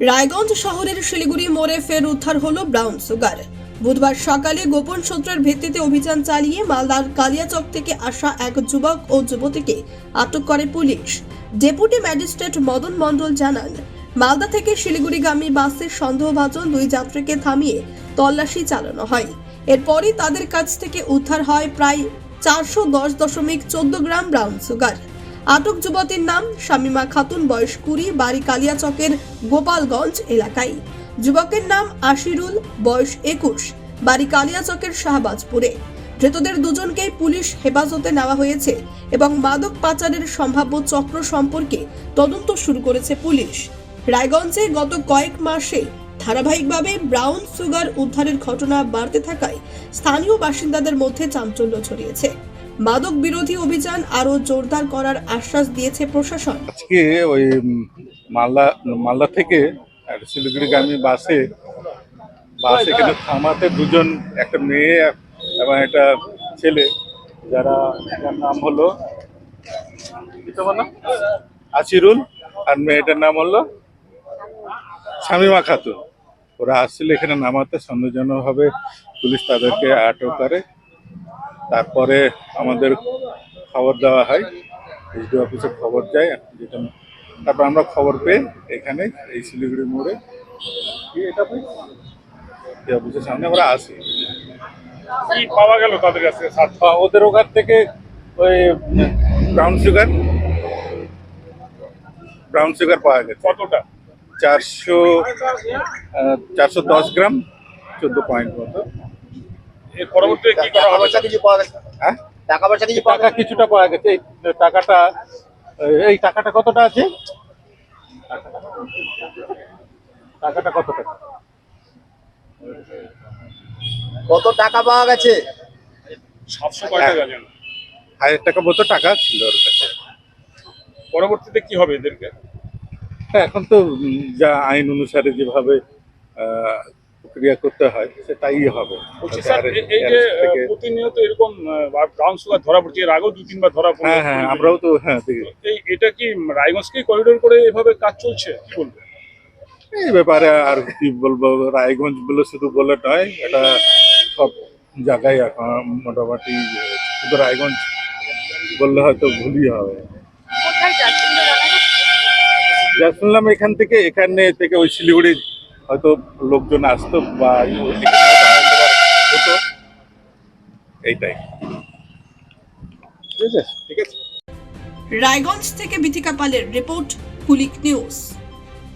রায়গঞ্জ শহরের শিলিগুড়ি মোড়ে ফের উদ্ধার হলো ব্রাউন সুগার। বুধবার সকালে গোপন সূত্রের ভিত্তিতে অভিযান চালিয়ে মালদার কালিয়াচক থেকে আসা এক যুবক ও যুবতীকে আটক করে police. Deputy magistrate Madan Mandal জানান, মালদা থেকে শিলিগুড়িগামী বাসের সন্দেহভাজন দুই যাত্রীকে থামিয়ে তল্লাশি চালানো হয়। এরপরই তাদের কাছ থেকে উদ্ধার হয় প্রায় চারশো দশ দশমিক চোদ্দ গ্রাম ব্রাউন সুগার। আটক যুবতীর নাম শামিমা খাতুন, বয়স কুড়ি, বাড়ি কালিয়াচকের গোপালগঞ্জ এলাকায়। যুবকের নাম আশিরুল, বয়স একুশ, বাড়ি কালিয়াচকের শাহবাজপুরে। ধৃতদের দুজনকেই পুলিশ হেফাজতে নেওয়া হয়েছে এবং মাদক পাচারের সম্ভাব্য চক্র সম্পর্কে তদন্ত শুরু করেছে পুলিশ। রায়গঞ্জে গত কয়েক মাসে ধারাবাহিকভাবে ব্রাউন সুগার উদ্ধারের ঘটনা বাড়তে থাকায় স্থানীয় বাসিন্দাদের মধ্যে চাঞ্চল্য ছড়িয়েছে। মাদক বিরোধী অভিযান আরও জোরদার করার আশ্বাস দিয়েছে প্রশাসন। আজকে ওই মালদা মালদা থেকে শিলিগুড়িগামী বাসে, বাস এখানে থামাতে দুজন, একটা মেয়ে এবং একটা ছেলে, যারা, যার নাম হলো আসিরুল আর মেয়েটার নাম হলো শামিমা খাতুন। ওরা আসছিল এখানে নামাতে, সন্দেহজনকভাবে পুলিশ তাদেরকে আটক করে। তারপরে আমাদের খবর দেওয়া হয় এসডি অফিসে খবর যায় যেটা তারপর আমরা খবর পেয়ে এখানে এই শিলিগুড়ি মোড়ে এটা অফিসের সামনে আমরা আসি। কি পাওয়া গেল তাদের কাছে? ওদের ওখান থেকে ওই ব্রাউন সুগার। ব্রাউন সুগার পাওয়া গেছে। কতটা? চারশো চারশো দশ গ্রাম চোদ্দ পয়েন্ট মতো। পরবর্তীতে কি করা হবে? কিছু পাওয়া গেছে। হ্যাঁ? টাকা পয়সা কিছু টাকা কিছুটা পাওয়া গেছে। এই টাকাটা এই টাকাটা কতটা আছে? টাকাটা কত টাকা? কত টাকা পাওয়া গেছে? সাতশো কয় টাকা যেন হাজার টাকা মতো টাকা ছিল ওর কাছে। পরবর্তীতে কি হবে এদেরকে? হ্যাঁ, এখন তো যা আইন অনুসারে যেভাবে প্রক্রিয়া করতে হয় সেটাই হবে। স্যার এই যে প্রতিনিয়ত এরকম ব্রাউন ধরা পড়ছে এর আগেও দু তিনবার ধরা পড়ছে। হ্যাঁ হ্যাঁ আমরাও তো হ্যাঁ দেখি। এই এটা কি রায়গঞ্জকে করিডোর করে এভাবে কাজ চলছে কি এই ব্যাপারে আর কি বলব রায়গঞ্জ বলে শুধু বলে নয় এটা সব জায়গায় এখন মোটামুটি শুধু রায়গঞ্জ বললে হয়তো ভুলই হবে। যা শুনলাম এখান থেকে এখানে থেকে ওই শিলিগুড়ি হয়তো লোকজন আসতো বা হতো এইটাই। ঠিক আছে? রায়গঞ্জ থেকে বিথিকা পালের রিপোর্ট কুলিক নিউজ।